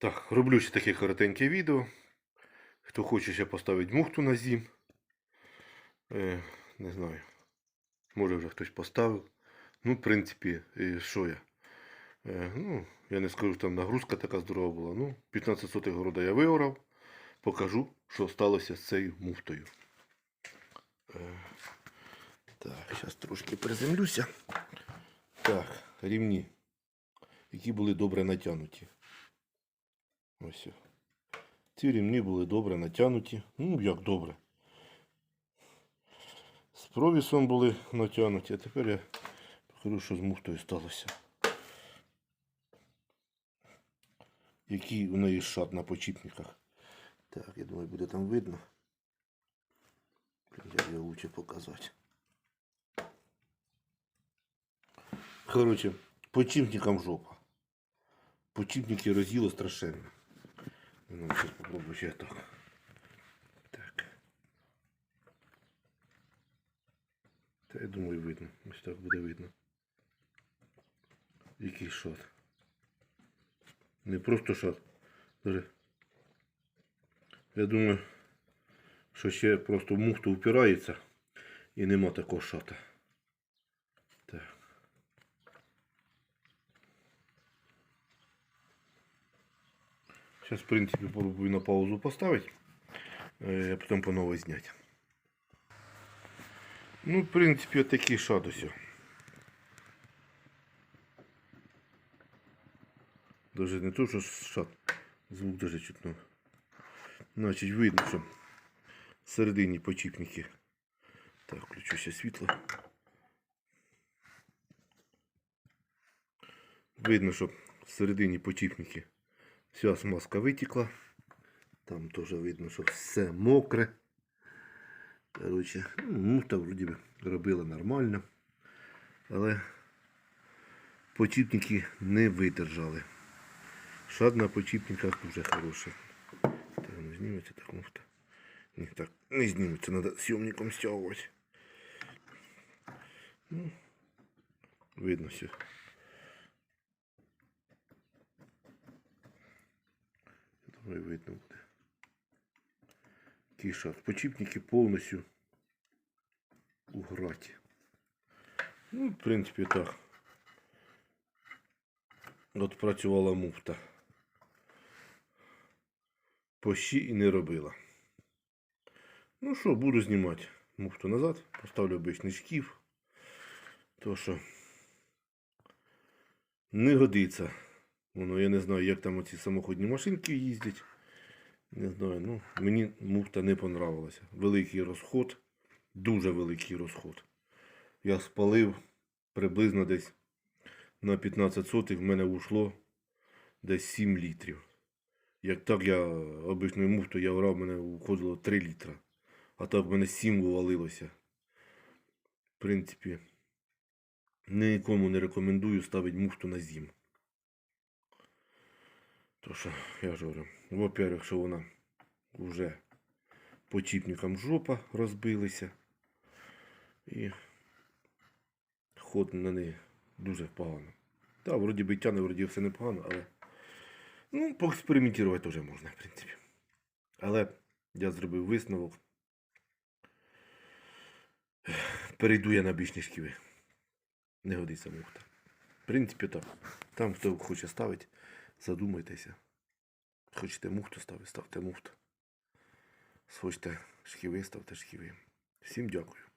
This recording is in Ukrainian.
Так, роблю ще таке коротеньке відео. Хто хоче ще поставити мухту на зім. Е, не знаю. Може вже хтось поставив. Ну, в принципі, е, що я? Е, ну, я не скажу, що там нагрузка така здорова була. Ну, 15 сотих города я виорав. Покажу, що сталося з цією муфтою. Е, так, зараз трошки приземлюся. Так, рівні, які були добре натягнуті. Ось. Ці рівні були добре натягнуті. Ну, як добре. З провісом були натягнуті, а тепер я покажу, що з муфтою сталося. Який у неї шат на почіпниках. Так, я думаю, буде там видно. Як його лучше показати. Короче, почіпникам жопа. Почіпники роз'їло страшенно. Ну, зараз попробую ще так. Так. Та я думаю видно. Ось так буде видно. Який шот. Не просто шот. Даже. Я думаю, що ще просто в муфту впирається і нема такого шота. Сейчас, в принципе, попробую на паузу поставить, э, а потом по новой снять. Ну, в принципе, вот такие шадуси. Даже не то, що шат. Звук даже чутно. Значить, видно, що всередині почіпники. Так, включу ще світло. Видно, що всередині почіпники вся смазка витекла. Там теж видно, що все мокре. Коротше, ну, муфта вроді би робила нормально. Але почіпники не видержали. Шад на почіпниках дуже хороший. Так, воно зніметься так муфта. Ні, так, не зніметься, треба сйомником стягувати. Ну, видно все. Думаю, видно буде. Такий. Почіпники повністю у граті. Ну, в принципі, так. От працювала муфта. Пощі і не робила. Ну що, буду знімати муфту назад. Поставлю обичний шкіф. То що не годиться. Воно, я не знаю, як там оці самоходні машинки їздять. Не знаю, ну, мені муфта не понравилася. Великий розход, дуже великий розход. Я спалив приблизно десь на 15 сотих в мене ушло десь 7 літрів. Як так я обичною муфтою я врав, в мене уходило 3 літра. А так в мене 7 вивалилося. В принципі, нікому не рекомендую ставити муфту на зім. То що, я ж говорю, во-первых, що вона вже по чіпникам жопа розбилися. І ход на неї дуже погано. Та, вроді би тяне, вроді все непогано, але. Ну, поекспериментувати теж можна, в принципі. Але я зробив висновок. Перейду я на бічні шківи. Не годиться муфта. В принципі, так. Там, хто хоче ставити, задумайтеся. Хочете муфту ставити, ставте муфту. Хочете шківи, ставте шківи. Всім дякую.